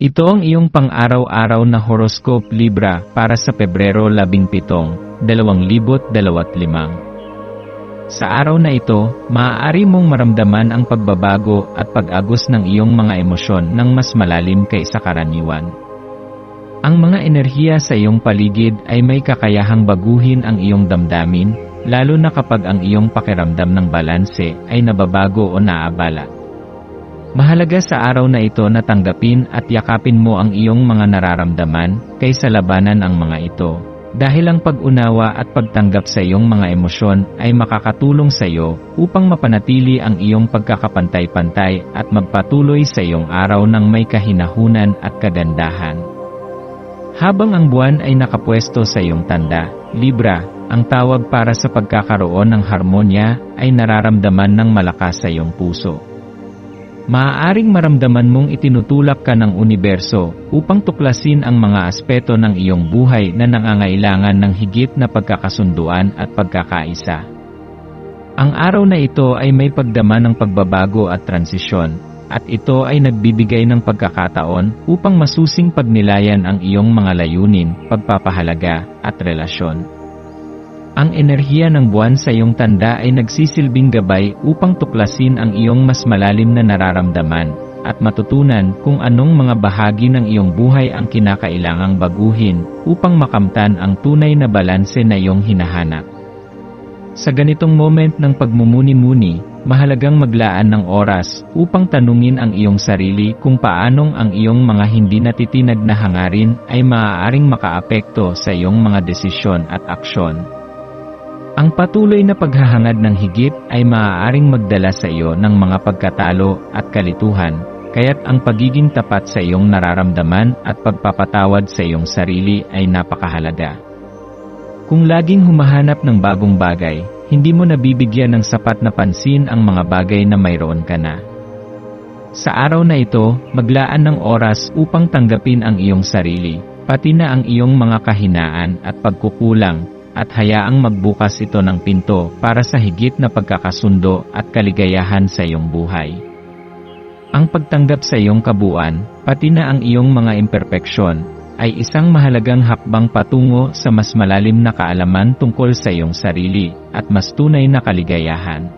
Ito ang iyong pang-araw-araw na horoscope Libra para sa Pebrero 17, 2025. Sa araw na ito, maaari mong maramdaman ang pagbabago at pag-agos ng iyong mga emosyon ng mas malalim kaysa karaniwan. Ang mga enerhiya sa iyong paligid ay may kakayahang baguhin ang iyong damdamin, lalo na kapag ang iyong pakiramdam ng balanse ay nababago o naabala. Mahalaga sa araw na ito na tanggapin at yakapin mo ang iyong mga nararamdaman, kaysa labanan ang mga ito. Dahil ang pag-unawa at pagtanggap sa iyong mga emosyon ay makakatulong sa iyo upang mapanatili ang iyong pagkakapantay-pantay at magpatuloy sa iyong araw ng may kahinahunan at kagandahan. Habang ang buwan ay nakapwesto sa iyong tanda, Libra, ang tawag para sa pagkakaroon ng harmonya ay nararamdaman ng malakas sa iyong puso. Maaaring maramdaman mong itinutulak ka ng universo upang tuklasin ang mga aspeto ng iyong buhay na nangangailangan ng higit na pagkakasunduan at pagkakaisa. Ang araw na ito ay may pagdama ng pagbabago at transisyon, at ito ay nagbibigay ng pagkakataon upang masusing pagnilayan ang iyong mga layunin, pagpapahalaga, at relasyon. Ang enerhiya ng buwan sa iyong tanda ay nagsisilbing gabay upang tuklasin ang iyong mas malalim na nararamdaman at matutunan kung anong mga bahagi ng iyong buhay ang kinakailangang baguhin upang makamtan ang tunay na balanse na iyong hinahanap. Sa ganitong moment ng pagmumuni-muni, mahalagang maglaan ng oras upang tanungin ang iyong sarili kung paanong ang iyong mga hindi natitinag na hangarin ay maaaring makaapekto sa iyong mga desisyon at aksyon. Ang patuloy na paghahangad ng higit ay maaaring magdala sa iyo ng mga pagkatalo at kalituhan, kaya't ang pagiging tapat sa iyong nararamdaman at pagpapatawad sa iyong sarili ay napakahalaga. Kung laging humahanap ng bagong bagay, hindi mo nabibigyan ng sapat na pansin ang mga bagay na mayroon ka na. Sa araw na ito, maglaan ng oras upang tanggapin ang iyong sarili, pati na ang iyong mga kahinaan at pagkukulang at hayaang magbukas ito ng pinto para sa higit na pagkakasundo at kaligayahan sa iyong buhay. Ang pagtanggap sa iyong kabuuan, pati na ang iyong mga imperpeksyon, ay isang mahalagang hakbang patungo sa mas malalim na kaalaman tungkol sa iyong sarili at mas tunay na kaligayahan.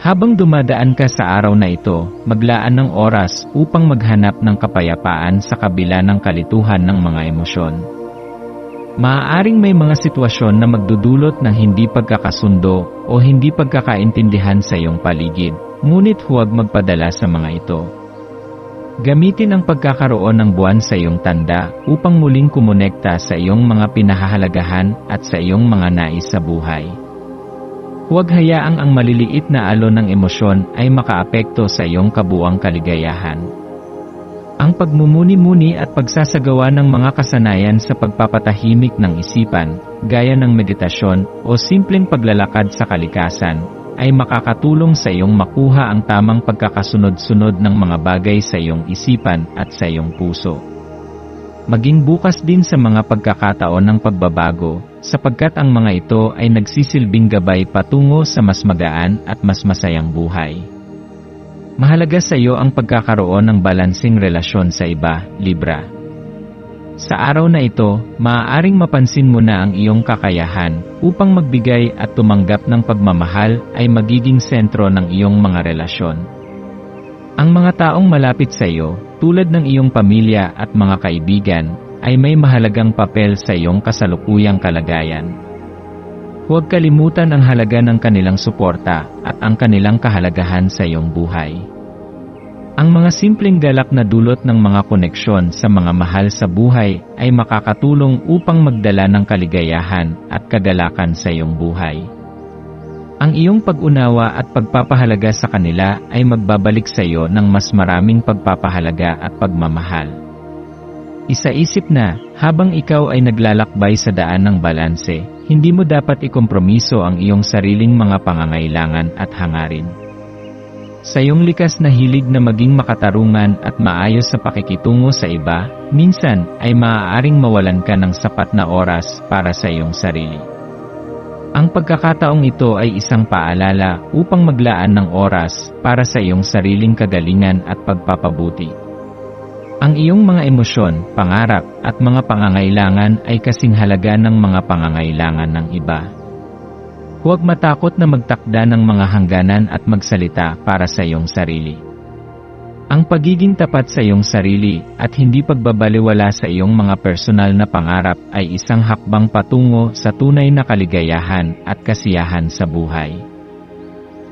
Habang dumadaan ka sa araw na ito, maglaan ng oras upang maghanap ng kapayapaan sa kabila ng kalituhan ng mga emosyon. Maaaring may mga sitwasyon na magdudulot ng hindi pagkakasundo o hindi pagkakaintindihan sa iyong paligid, ngunit huwag magpadala sa mga ito. Gamitin ang pagkakaroon ng buwan sa iyong tanda upang muling kumonekta sa iyong mga pinahahalagahan at sa iyong mga nais sa buhay. Huwag hayaang ang maliliit na alon ng emosyon ay makaapekto sa iyong kabuang kaligayahan. Ang pagmumuni-muni at pagsasagawa ng mga kasanayan sa pagpapatahimik ng isipan, gaya ng meditasyon o simpleng paglalakad sa kalikasan, ay makakatulong sa iyong makuha ang tamang pagkakasunod-sunod ng mga bagay sa iyong isipan at sa iyong puso. Maging bukas din sa mga pagkakataon ng pagbabago, sapagkat ang mga ito ay nagsisilbing gabay patungo sa mas magaan at mas masayang buhay. Mahalaga sa iyo ang pagkakaroon ng balansing relasyon sa iba, Libra. Sa araw na ito, maaaring mapansin mo na ang iyong kakayahan upang magbigay at tumanggap ng pagmamahal ay magiging sentro ng iyong mga relasyon. Ang mga taong malapit sa iyo, tulad ng iyong pamilya at mga kaibigan, ay may mahalagang papel sa iyong kasalukuyang kalagayan. Huwag kalimutan ang halaga ng kanilang suporta at ang kanilang kahalagahan sa iyong buhay. Ang mga simpleng galak na dulot ng mga koneksyon sa mga mahal sa buhay ay makakatulong upang magdala ng kaligayahan at kagalakan sa iyong buhay. Ang iyong pag-unawa at pagpapahalaga sa kanila ay magbabalik sa iyo ng mas maraming pagpapahalaga at pagmamahal. Isaisip na, habang ikaw ay naglalakbay sa daan ng balanse, hindi mo dapat ikompromiso ang iyong sariling mga pangangailangan at hangarin. Sa iyong likas na hilig na maging makatarungan at maayos sa pakikitungo sa iba, minsan ay maaaring mawalan ka ng sapat na oras para sa iyong sarili. Ang pagkakataong ito ay isang paalala upang maglaan ng oras para sa iyong sariling kagalingan at pagpapabuti. Ang iyong mga emosyon, pangarap, at mga pangangailangan ay kasing halaga ng mga pangangailangan ng iba. Huwag matakot na magtakda ng mga hangganan at magsalita para sa iyong sarili. Ang pagiging tapat sa iyong sarili at hindi pagbabaliwala sa iyong mga personal na pangarap ay isang hakbang patungo sa tunay na kaligayahan at kasiyahan sa buhay.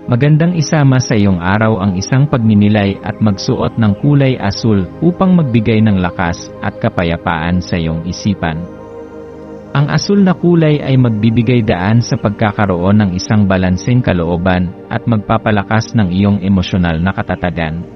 Magandang isama sa iyong araw ang isang pagninilay at magsuot ng kulay asul upang magbigay ng lakas at kapayapaan sa iyong isipan. Ang asul na kulay ay magbibigay daan sa pagkakaroon ng isang balanseng kalooban at magpapalakas ng iyong emosyonal na katatagan.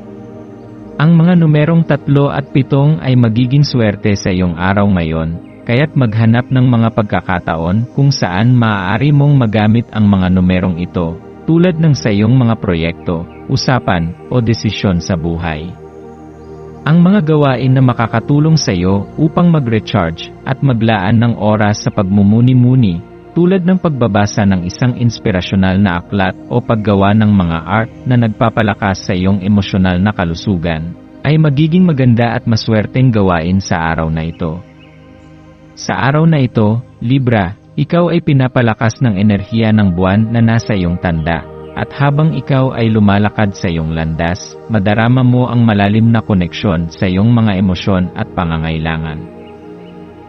Ang mga numerong tatlo at pitong ay magiging swerte sa iyong araw ngayon, kaya't maghanap ng mga pagkakataon kung saan maaari mong magamit ang mga numerong ito, tulad ng sa iyong mga proyekto, usapan, o desisyon sa buhay. Ang mga gawain na makakatulong sa iyo upang mag-recharge at maglaan ng oras sa pagmumuni-muni, tulad ng pagbabasa ng isang inspirasyonal na aklat o paggawa ng mga art na nagpapalakas sa iyong emosyonal na kalusugan, ay magiging maganda at maswerteng gawain sa araw na ito. Sa araw na ito, Libra, ikaw ay pinapalakas ng enerhiya ng buwan na nasa iyong tanda, at habang ikaw ay lumalakad sa iyong landas, madarama mo ang malalim na koneksyon sa iyong mga emosyon at pangangailangan.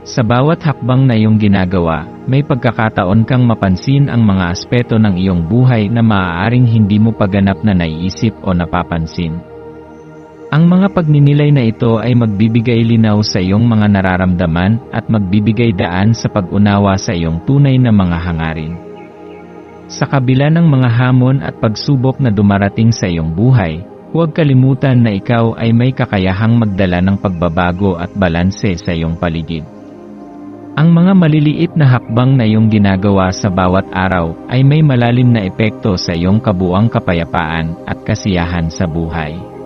Sa bawat hakbang na iyong ginagawa, may pagkakataon kang mapansin ang mga aspeto ng iyong buhay na maaaring hindi mo paganap na naiisip o napapansin. Ang mga pagninilay na ito ay magbibigay linaw sa iyong mga nararamdaman at magbibigay daan sa pag-unawa sa iyong tunay na mga hangarin. Sa kabila ng mga hamon at pagsubok na dumarating sa iyong buhay, huwag kalimutan na ikaw ay may kakayahang magdala ng pagbabago at balanse sa iyong paligid. Ang mga maliliit na hakbang na iyong ginagawa sa bawat araw ay may malalim na epekto sa iyong kabuang kapayapaan at kasiyahan sa buhay.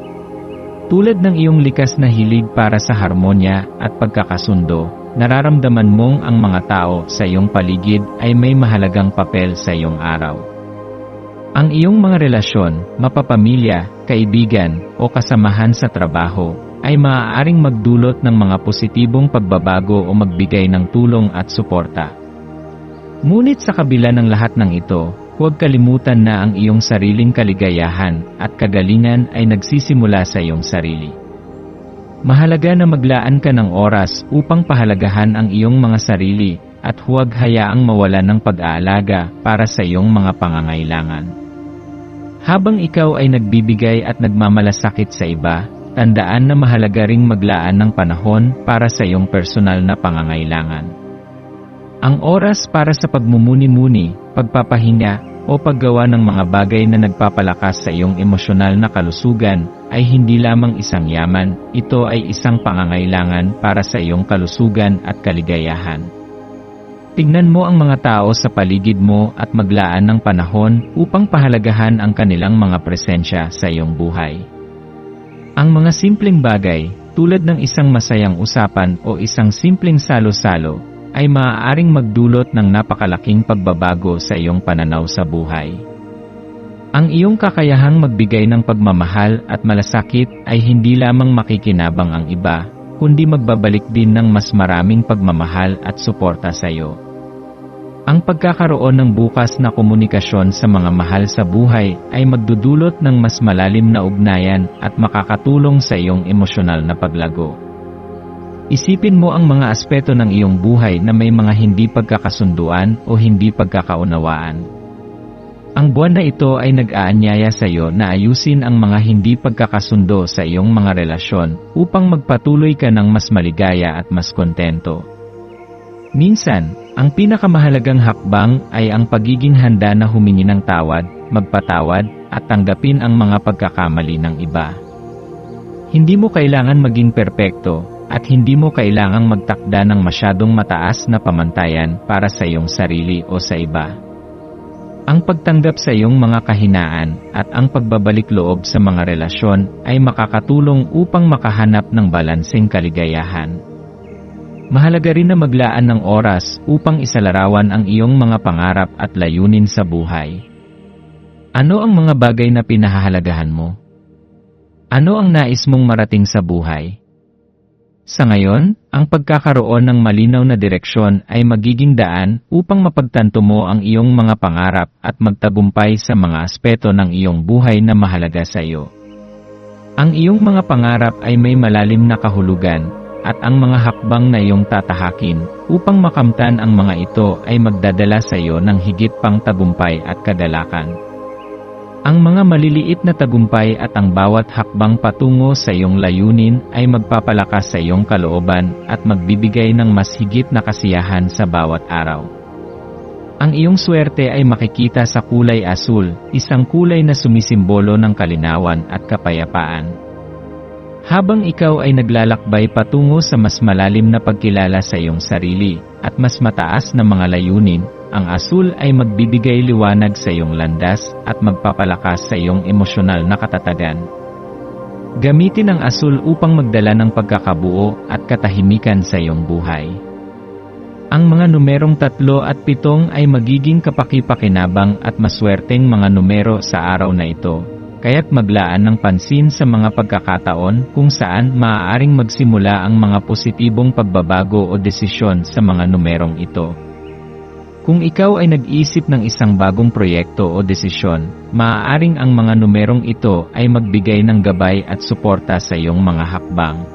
Tulad ng iyong likas na hilig para sa harmonya at pagkakasundo, nararamdaman mong ang mga tao sa iyong paligid ay may mahalagang papel sa iyong araw. Ang iyong mga relasyon, mapapamilya, kaibigan, o kasamahan sa trabaho ay maaaring magdulot ng mga positibong pagbabago o magbigay ng tulong at suporta. Ngunit sa kabila ng lahat ng ito, huwag kalimutan na ang iyong sariling kaligayahan at kagalingan ay nagsisimula sa iyong sarili. Mahalaga na maglaan ka ng oras upang pahalagahan ang iyong mga sarili at huwag hayaang mawala ng pag-aalaga para sa iyong mga pangangailangan. Habang ikaw ay nagbibigay at nagmamalasakit sa iba, Tandaan na mahalaga ring maglaan ng panahon para sa iyong personal na pangangailangan. Ang oras para sa pagmumuni-muni, pagpapahinga, o paggawa ng mga bagay na nagpapalakas sa iyong emosyonal na kalusugan ay hindi lamang isang yaman, ito ay isang pangangailangan para sa iyong kalusugan at kaligayahan. Tignan mo ang mga tao sa paligid mo at maglaan ng panahon upang pahalagahan ang kanilang mga presensya sa iyong buhay. Ang mga simpleng bagay, tulad ng isang masayang usapan o isang simpleng salo-salo, ay maaaring magdulot ng napakalaking pagbabago sa iyong pananaw sa buhay. Ang iyong kakayahang magbigay ng pagmamahal at malasakit ay hindi lamang makikinabang ang iba, kundi magbabalik din ng mas maraming pagmamahal at suporta sa iyo. Ang pagkakaroon ng bukas na komunikasyon sa mga mahal sa buhay ay magdudulot ng mas malalim na ugnayan at makakatulong sa iyong emosyonal na paglago. Isipin mo ang mga aspeto ng iyong buhay na may mga hindi pagkakasunduan o hindi pagkakaunawaan. Ang buwan na ito ay nag-aanyaya sa iyo na ayusin ang mga hindi pagkakasundo sa iyong mga relasyon upang magpatuloy ka ng mas maligaya at mas kontento. Minsan, ang pinakamahalagang hakbang ay ang pagiging handa na humingi ng tawad, magpatawad, at tanggapin ang mga pagkakamali ng iba. Hindi mo kailangan maging perpekto, at hindi mo kailangang magtakda ng masyadong mataas na pamantayan para sa iyong sarili o sa iba. Ang pagtanggap sa iyong mga kahinaan at ang pagbabalik loob sa mga relasyon ay makakatulong upang makahanap ng balanseng kaligayahan. Mahalaga rin na maglaan ng oras upang isalarawan ang iyong mga pangarap at layunin sa buhay. Ano ang mga bagay na pinahahalagahan mo? Ano ang nais mong marating sa buhay? Sa ngayon, ang pagkakaroon ng malinaw na direksyon ay magiging daan upang mapagtanto mo ang iyong mga pangarap at magtagumpay sa mga aspeto ng iyong buhay na mahalaga sa iyo. Ang iyong mga pangarap ay may malalim na kahulugan, at ang mga hakbang na iyong tatahakin upang makamtan ang mga ito ay magdadala sa iyo ng higit pang tagumpay at kagalakan. Ang mga maliliit na tagumpay at ang bawat hakbang patungo sa iyong layunin ay magpapalakas sa iyong kalooban at magbibigay ng mas higit na kasiyahan sa bawat araw. Ang iyong swerte ay makikita sa kulay asul, isang kulay na sumisimbolo ng kalinawan at kapayapaan. Habang ikaw ay naglalakbay patungo sa mas malalim na pagkilala sa iyong sarili at mas mataas na mga layunin, ang asul ay magbibigay liwanag sa iyong landas at magpapalakas sa iyong emosyonal na katatagan. Gamitin ang asul upang magdala ng pagkakabuo at katahimikan sa iyong buhay. Ang mga numerong tatlo at pitong ay magiging kapakipakinabang at maswerteng mga numero sa araw na ito, kaya't maglaan ng pansin sa mga pagkakataon kung saan maaaring magsimula ang mga positibong pagbabago o desisyon sa mga numerong ito. Kung ikaw ay nag-isip ng isang bagong proyekto o desisyon, maaaring ang mga numerong ito ay magbigay ng gabay at suporta sa iyong mga hakbang.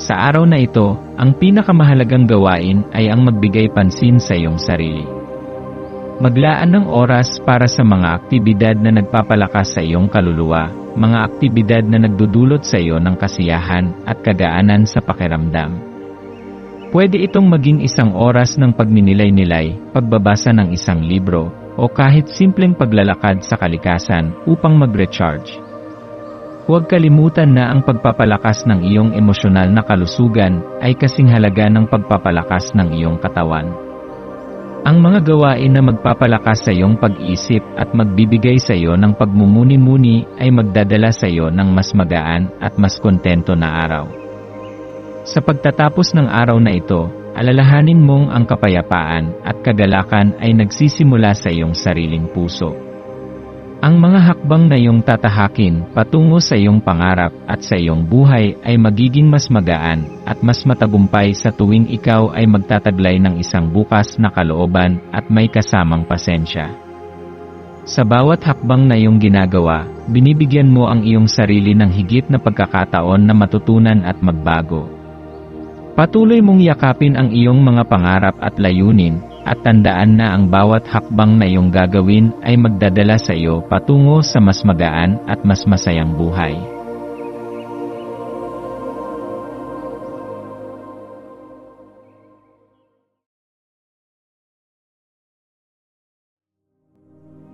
Sa araw na ito, ang pinakamahalagang gawain ay ang magbigay pansin sa iyong sarili. Maglaan ng oras para sa mga aktibidad na nagpapalakas sa iyong kaluluwa, mga aktibidad na nagdudulot sa iyo ng kasiyahan at kagaanan sa pakiramdam. Pwede itong maging isang oras ng pagninilay-nilay, pagbabasa ng isang libro, o kahit simpleng paglalakad sa kalikasan upang mag-recharge. Huwag kalimutan na ang pagpapalakas ng iyong emosyonal na kalusugan ay kasing halaga ng pagpapalakas ng iyong katawan. Ang mga gawain na magpapalakas sa iyong pag-isip at magbibigay sa iyo ng pagmumuni-muni ay magdadala sa iyo ng mas magaan at mas kontento na araw. Sa pagtatapos ng araw na ito, alalahanin mong ang kapayapaan at kagalakan ay nagsisimula sa iyong sariling puso. Ang mga hakbang na iyong tatahakin patungo sa iyong pangarap at sa iyong buhay ay magiging mas magaan at mas matagumpay sa tuwing ikaw ay magtataglay ng isang bukas na kalooban at may kasamang pasensya. Sa bawat hakbang na iyong ginagawa, binibigyan mo ang iyong sarili ng higit na pagkakataon na matutunan at magbago. Patuloy mong yakapin ang iyong mga pangarap at layunin, at tandaan na ang bawat hakbang na iyong gagawin ay magdadala sa iyo patungo sa mas magaan at mas masayang buhay.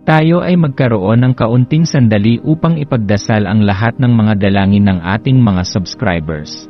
Tayo ay magkaroon ng kaunting sandali upang ipagdasal ang lahat ng mga dalangin ng ating mga subscribers